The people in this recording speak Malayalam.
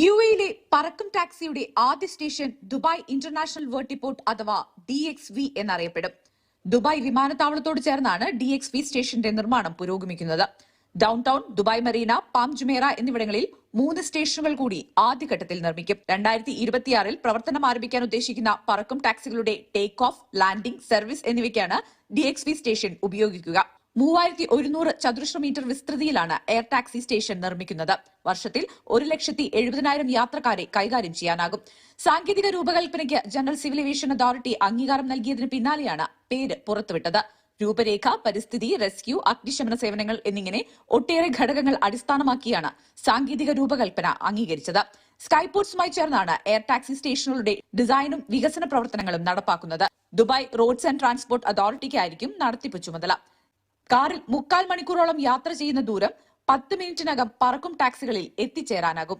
യു എയിലെ പറക്കും ടാക്സിയുടെ ആദ്യ സ്റ്റേഷൻ ദുബായ് ഇന്റർനാഷണൽ വേർട്ടിപ്പോർട്ട് അഥവാ ഡി എക്സ് വി എന്നറിയപ്പെടും. ദുബായ് വിമാനത്താവളത്തോട് ചേർന്നാണ് ഡി എക്സ് വി സ്റ്റേഷന്റെ നിർമ്മാണം പുരോഗമിക്കുന്നത്. Downtown Dubai Marina Palm Jumeirah എന്നിവിടങ്ങളിൽ മൂന്ന് സ്റ്റേഷനുകൾ കൂടി ആദ്യഘട്ടത്തിൽ നിർമ്മിക്കും. രണ്ടായിരത്തി ഇരുപത്തിയാറിൽ പ്രവർത്തനം ആരംഭിക്കാൻ ഉദ്ദേശിക്കുന്ന പറക്കും ടാക്സികളുടെ ടേക്ക് ഓഫ് ലാൻഡിംഗ് സർവീസ് എന്നിവയ്ക്കാണ് ഡി എക്സ് വി സ്റ്റേഷൻ ഉപയോഗിക്കുക. മൂവായിരത്തി ഒരുന്നൂറ് ചതുരശ്ര മീറ്റർ വിസ്തൃതിയിലാണ് എയർ ടാക്സി സ്റ്റേഷൻ നിർമ്മിക്കുന്നത്. വർഷത്തിൽ ഒരു ലക്ഷത്തി എഴുപതിനായിരം യാത്രക്കാരെ കൈകാര്യം ചെയ്യാനാകും. സാങ്കേതിക രൂപകൽപ്പനയ്ക്ക് ജനറൽ സിവിൽ ഏവിയേഷൻ അതോറിറ്റി അംഗീകാരം നൽകിയതിന് പിന്നാലെയാണ് പേര് പുറത്തുവിട്ടത്. രൂപരേഖ പരിസ്ഥിതി റെസ്ക്യൂ അഗ്നിശമന സേവനങ്ങൾ എന്നിങ്ങനെ ഒട്ടേറെ ഘടകങ്ങൾ അടിസ്ഥാനമാക്കിയാണ് സാങ്കേതിക രൂപകൽപ്പന അംഗീകരിച്ചത്. സ്കൈപോർട്സുമായി ചേർന്നാണ് എയർ ടാക്സി സ്റ്റേഷനുകളുടെ ഡിസൈനും വികസന പ്രവർത്തനങ്ങളും നടപ്പാക്കുന്നത്. ദുബായ് റോഡ്സ് ആൻഡ് ട്രാൻസ്പോർട്ട് അതോറിറ്റിക്കായിരിക്കും നടത്തിപ്പ് ചുമതല. കാറിൽ മുക്കാൽ മണിക്കൂറോളം യാത്ര ചെയ്യുന്ന ദൂരം പത്ത് മിനിറ്റിനകം പറക്കും ടാക്സികളിൽ എത്തിച്ചേരാനാകും.